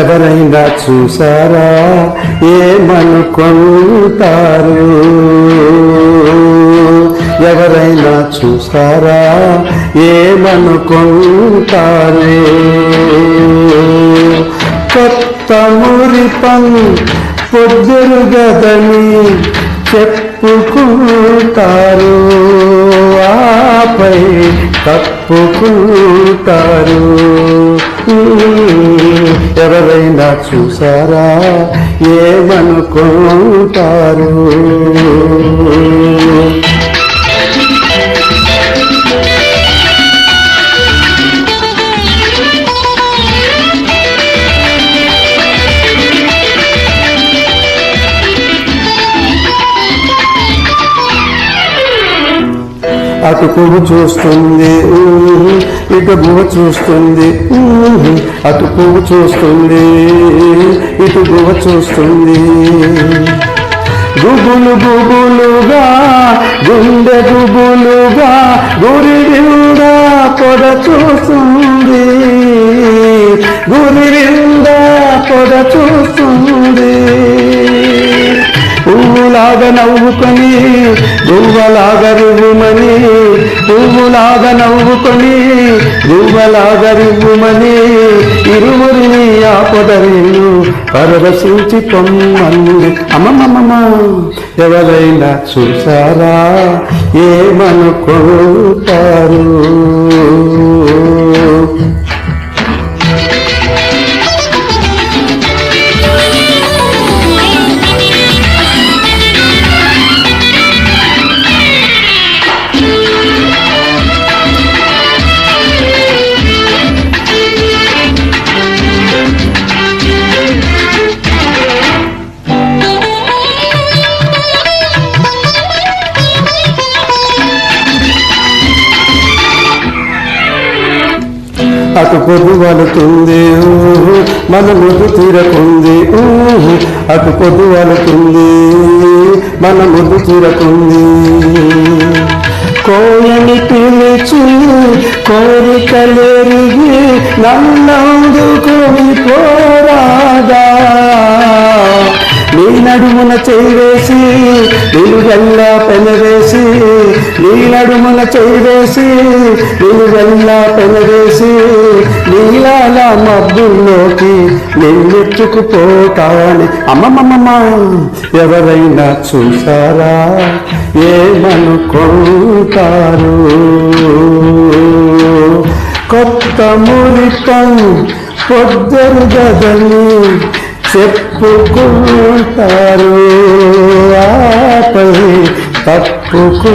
ఎవరైనా చూసారా? ఏమనుకుంటారు ఎవరైనా చూసారా? ఏమనుకుంటారు కొత్త మురిపం పొద్దురుగదని చెప్పుకుంటారు. ఆపై తప్పుకుంటారు. ఎవరైనా చూసారా? ఏమనుకుంటారు? అటు పువ్వు చూస్తుంది ఇటు గువ చూస్తుంది అటు పువ్వు చూస్తుంది ఇటు గువ చూస్తుంది. గుబులు గుబులుగా గుండె గుబులుగా గురి పొద చూస్తుంది. గురి పొద చూస్తుంది. పువ్వులాగా నవ్వుకొని గువ్వలాగా రువ్వుమని పువ్వులాగా నవ్వుకొని గువ్వలాగా రువ్వుమని ఇరువురిని ఆపదరిను పరవశించి పొమ్మంది అమ్మమ్మమ్మ ఎవరైనా చూసారా ఏమనుకుంటారు? అటు పొద్దు వలుతుంది. మన ముద్దు తీరకుంది. అటు పొద్దు వలుతుంది. మన ముద్దు తీరకుంది. కోయని పిలిచి కోరికలేరిగి నన్నందుకుని పోరాదా? నీ నడుమున చేవేసి నీలుగల్లా పెనవేసి నీ నడుమున చేవేసి నిలుగల్లా పెనవేసి నీలాల మబ్బుల్లోకి నిన్నెచ్చుకుపోతాని అమ్మమ్మమ్మ ఎవరైనా చూసారా ఏమనుకుంటారు? కొత్త మురితం పొద్దరు గదని చెప్పుకుంటారు. తప్పుకుంటారు.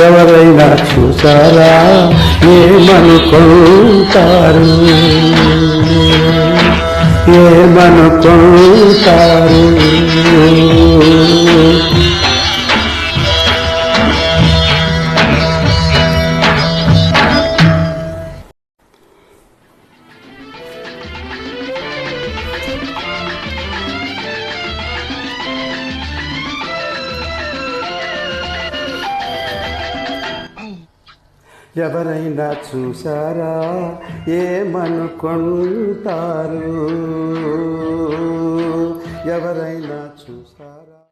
ఎవరైనా చూసారా? ఏమనుకుంటారు? ఏమనుకుంటారు? ఎవరైనా చూసారా ఏమనుకుంటారు? ఎవరైనా